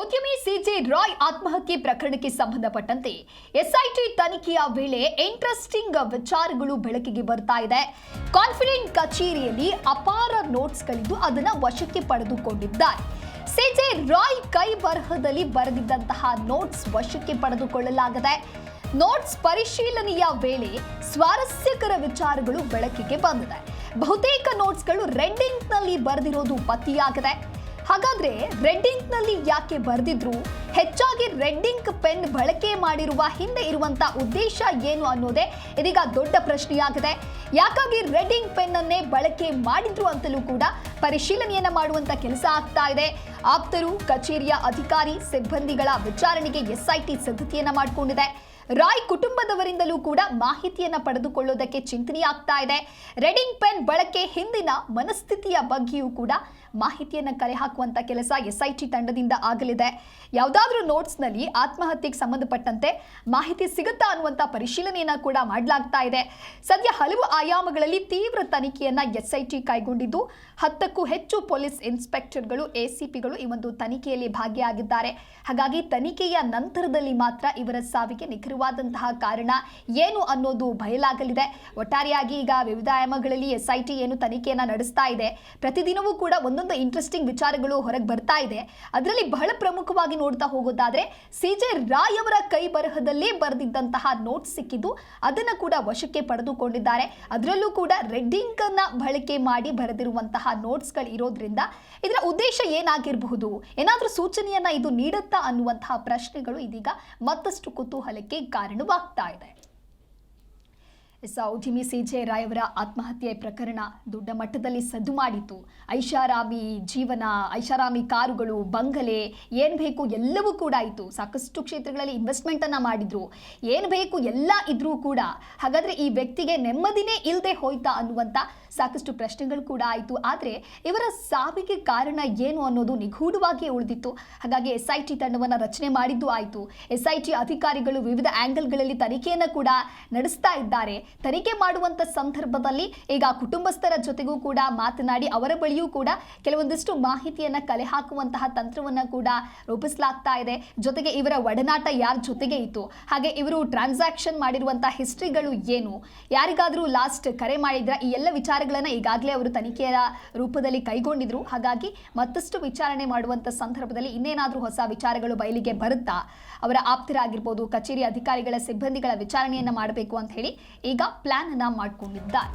ಉದ್ಯಮಿ ಸಿಜೆ ರಾಯ್ ಆತ್ಮಹತ್ಯೆ ಪ್ರಕರಣಕ್ಕೆ ಸಂಬಂಧಪಟ್ಟಂತೆ ಎಸ್ಐಟಿ ತನಿಖೆಯ ವೇಳೆ ಇಂಟ್ರೆಸ್ಟಿಂಗ್ ವಿಚಾರಗಳು ಬೆಳಕಿಗೆ ಬರ್ತಾ ಇದೆ. ಕಾನ್ಫಿಡೆಂಟ್ ಕಚೇರಿಯಲ್ಲಿ ಅಪಾರ ನೋಟ್ಸ್ಗಳಿದ್ದು ಅದನ್ನ ವಶಕ್ಕೆ ಪಡೆದುಕೊಂಡಿದ್ದಾರೆ. ಸಿಜೆ ರಾಯ್ ಕೈ ಬರಹದಲ್ಲಿ ಬರೆದಿದ್ದಂತಹ ನೋಟ್ಸ್ ವಶಕ್ಕೆ ಪಡೆದುಕೊಳ್ಳಲಾಗಿದೆ, ನೋಟ್ಸ್ ಪರಿಶೀಲನೆಯ ವೇಳೆ ಸ್ವಾರಸ್ಯಕರ ವಿಚಾರಗಳು ಬೆಳಕಿಗೆ ಬಂದಿದೆ. ಬಹುತೇಕ ನೋಟ್ಸ್ಗಳು ರೆಡ್ನಲ್ಲಿ ಬರೆದಿರೋದು ಪತ್ತೆಯಾಗಿದೆ. ಹಾಗಾದ್ರೆ ರೆಡ್ನಲ್ಲಿ ಯಾಕೆ ಬರೆದಿದ್ರು? ಹೆಚ್ಚಾಗಿ ರೆಡ್ ಪೆನ್ ಬಳಕೆ ಮಾಡಿರುವ ಹಿಂದೆ ಇರುವಂತ ಉದ್ದೇಶ ಏನು ಅನ್ನೋದೇ ಇದೀಗ ದೊಡ್ಡ ಪ್ರಶ್ನೆಯಾಗಿದೆ. ಯಾಕಾಗಿ ರೆಡ್ ಇಂಕ್ ಪೆನ್ ಅನ್ನೇ ಬಳಕೆ ಮಾಡಿದ್ರು ಅಂತಲೂ ಕೂಡ ಪರಿಶೀಲನೆಯನ್ನ ಮಾಡುವಂತ ಕೆಲಸ ಆಗ್ತಾ ಇದೆ. ಆಪ್ತರು, ಕಚೇರಿಯ ಅಧಿಕಾರಿ, ಸಿಬ್ಬಂದಿಗಳ ವಿಚಾರಣೆಗೆ ಎಸ್ಐಟಿ ಸಿದ್ಧತೆಯನ್ನ ಮಾಡಿಕೊಂಡಿದೆ. ರಾಯ್ ಕುಟುಂಬದವರಿಂದಲೂ ಕೂಡ ಮಾಹಿತಿಯನ್ನ ಪಡೆದುಕೊಳ್ಳೋದಕ್ಕೆ ಚಿಂತನೆಯಾಗ್ತಾ ಇದೆ. ರೆಡಿಂಗ್ ಪೆನ್ ಬಳಕೆ ಹಿಂದಿನ ಮನಸ್ಥಿತಿಯ ಬಗ್ಗೆಯೂ ಕೂಡ ಮಾಹಿತಿಯನ್ನ ಕಲೆ ಹಾಕುವಂಥ ಕೆಲಸ ಎಸ್ ಐ ಟಿ ತಂಡದಿಂದ ಆಗಲಿದೆ. ಯಾವುದಾದ್ರೂ ನೋಟ್ಸ್ನಲ್ಲಿ ಆತ್ಮಹತ್ಯೆಗೆ ಸಂಬಂಧಪಟ್ಟಂತೆ ಮಾಹಿತಿ ಸಿಗುತ್ತಾ ಅನ್ನುವಂಥ ಪರಿಶೀಲನೆಯನ್ನ ಕೂಡ ಮಾಡಲಾಗ್ತಾ ಇದೆ. ಸದ್ಯ ಹಲವು ಆಯಾಮಗಳಲ್ಲಿ ತೀವ್ರ ತನಿಖೆಯನ್ನ ಟಿ ಕೈಗೊಂಡಿದ್ದು, ಹತ್ತಕ್ಕೂ ಹೆಚ್ಚು ಪೊಲೀಸ್ ಇನ್ಸ್ಪೆಕ್ಟರ್ಗಳು, ಎಸಿಪಿಗಳು ಈ ಒಂದು ತನಿಖೆಯಲ್ಲಿ ಭಾಗಿಯಾಗಿದ್ದಾರೆ. ಹಾಗಾಗಿ ತನಿಖೆಯ ನಂತರದಲ್ಲಿ ಮಾತ್ರ ಇವರ ಸಾವಿಗೆ ನಿಖರವಾದಂತಹ ಕಾರಣ ಏನು ಅನ್ನೋದು ಬಯಲಾಗಲಿದೆ. ಒಟ್ಟಾರೆಯಾಗಿ ಈಗ ವಿವಿಧ ಆಯಾಮಗಳಲ್ಲಿ ಎಸ್ಐಟಿ ಏನು ತನಿಖೆಯನ್ನು ನಡೆಸ್ತಾ ಇದೆ. ಪ್ರತಿದಿನವೂ ಕೂಡ ಒಂದೊಂದು ಇಂಟ್ರೆಸ್ಟಿಂಗ್ ವಿಚಾರಗಳು ಹೊರಗೆ ಬರ್ತಾ ಇದೆ. ಅದರಲ್ಲಿ ಬಹಳ ಪ್ರಮುಖವಾಗಿ ನೋಡ್ತಾ ಹೋಗೋದಾದ್ರೆ ಸಿಜೆ ರಾಯ್ ಅವರ ಕೈ ಬರಹದಲ್ಲಿ ಬರೆದಿದ್ದಂತಹ ನೋಟ್ ಸಿಕ್ಕಿದ್ದು ಅದನ್ನ ಕೂಡ ವಶಕ್ಕೆ ಪಡೆದುಕೊಂಡಿದ್ದಾರೆ. ಅದರಲ್ಲೂ ಕೂಡ ರೆಡ್ಡಿಂಗ್ ಅನ್ನ ಬಳಕೆ ಮಾಡಿ ಬರೆದಿರುವಂತಹ ನೋಟ್ಸ್ಗಳು ಇರೋದ್ರಿಂದ ಇದರ ಉದ್ದೇಶ ಏನಾಗಿರಬಹುದು? ಏನಾದರೂ ಸೂಚನೆಯನ್ನ ಇದು ನೀಡುತ್ತಾ ಅನ್ನುವಂತಹ ಪ್ರಶ್ನೆಗಳು ಇದೀಗ ಮತ್ತಷ್ಟು ಕುತೂಹಲಕ್ಕೆ ಕಾರಣವಾಗ್ತಾ ಇದೆ. ಸೌ ಉದ್ಯಮಿ ಸಿ ಜೆ ರಾಯ್ ಅವರ ಆತ್ಮಹತ್ಯೆ ಪ್ರಕರಣ ದೊಡ್ಡ ಮಟ್ಟದಲ್ಲಿ ಸದ್ದು ಮಾಡಿತು ಐಷಾರಾಮಿ ಜೀವನ, ಐಷಾರಾಮಿ ಕಾರುಗಳು, ಬಂಗಲೆ, ಏನು ಬೇಕು ಎಲ್ಲವೂ ಕೂಡ ಆಯಿತು ಸಾಕಷ್ಟು ಕ್ಷೇತ್ರಗಳಲ್ಲಿ ಇನ್ವೆಸ್ಟ್ಮೆಂಟನ್ನು ಮಾಡಿದ್ರು. ಏನು ಬೇಕು ಎಲ್ಲ ಇದ್ರೂ ಕೂಡ. ಹಾಗಾದ್ರೆ ಈ ವ್ಯಕ್ತಿಗೆ ನೆಮ್ಮದಿನೇ ಇಲ್ಲದೆ ಹೋಯ್ತಾ ಅನ್ನುವಂಥ ಸಾಕಷ್ಟು ಪ್ರಶ್ನೆಗಳು ಕೂಡ ಆಯಿತು. ಆದರೆ ಇವರ ಸಾವಿಗೆ ಕಾರಣ ಏನು ಅನ್ನೋದು ನಿಗೂಢವಾಗಿ ಉಳಿದಿತ್ತು. ಹಾಗಾಗಿ ಎಸ್ ಐ ಟಿ ತಂಡವನ್ನು ರಚನೆ ಮಾಡಿದ್ದು ಆಯಿತು. ಎಸ್ ಐ ಟಿ ಅಧಿಕಾರಿಗಳು ವಿವಿಧ ಆ್ಯಂಗಲ್ಗಳಲ್ಲಿ ತನಿಖೆಯನ್ನು ಕೂಡ ನಡೆಸ್ತಾ ಇದ್ದಾರೆ. ತನಿಖೆ ಮಾಡುವಂಥ ಸಂದರ್ಭದಲ್ಲಿ ಈಗ ಕುಟುಂಬಸ್ಥರ ಜೊತೆಗೂ ಕೂಡ ಮಾತನಾಡಿ ಅವರ ಬಳಿಯೂ ಕೂಡ ಕೆಲವೊಂದಿಷ್ಟು ಮಾಹಿತಿಯನ್ನು ಕಲೆ ಹಾಕುವಂತಹ ತಂತ್ರವನ್ನು ಕೂಡ ರೂಪಿಸಲಾಗ್ತಾ ಇದೆ. ಜೊತೆಗೆ ಇವರ ಒಡನಾಟ ಯಾರ ಜೊತೆಗೆ ಇತ್ತು? ಹಾಗೆ ಇವರು ಟ್ರಾನ್ಸಾಕ್ಷನ್ ಮಾಡಿರುವಂತಹ ಹಿಸ್ಟ್ರಿಗಳು ಏನು? ಯಾರಿಗಾದರೂ ಲಾಸ್ಟ್ ಕರೆ ಮಾಡಿದ್ರ? ಈ ಎಲ್ಲ ವಿಚಾರಗಳನ್ನ ಈಗಾಗಲೇ ಅವರು ತನಿಖೆಯ ರೂಪದಲ್ಲಿ ಕೈಗೊಂಡಿದ್ರು. ಹಾಗಾಗಿ ಮತ್ತಷ್ಟು ವಿಚಾರಣೆ ಮಾಡುವಂಥ ಸಂದರ್ಭದಲ್ಲಿ ಇನ್ನೇನಾದರೂ ಹೊಸ ವಿಚಾರಗಳು ಬಯಲಿಗೆ ಬರುತ್ತಾ? ಅವರ ಆಪ್ತರಾಗಿರ್ಬೋದು, ಕಚೇರಿ ಅಧಿಕಾರಿಗಳ ಸಿಬ್ಬಂದಿಗಳ ವಿಚಾರಣೆಯನ್ನ ಮಾಡಬೇಕು ಅಂತ ಹೇಳಿ ಈಗ ಪ್ಲಾನ್ ಅನ್ನ ಮಾಡ್ಕೊಂಡಿದ್ದಾರೆ.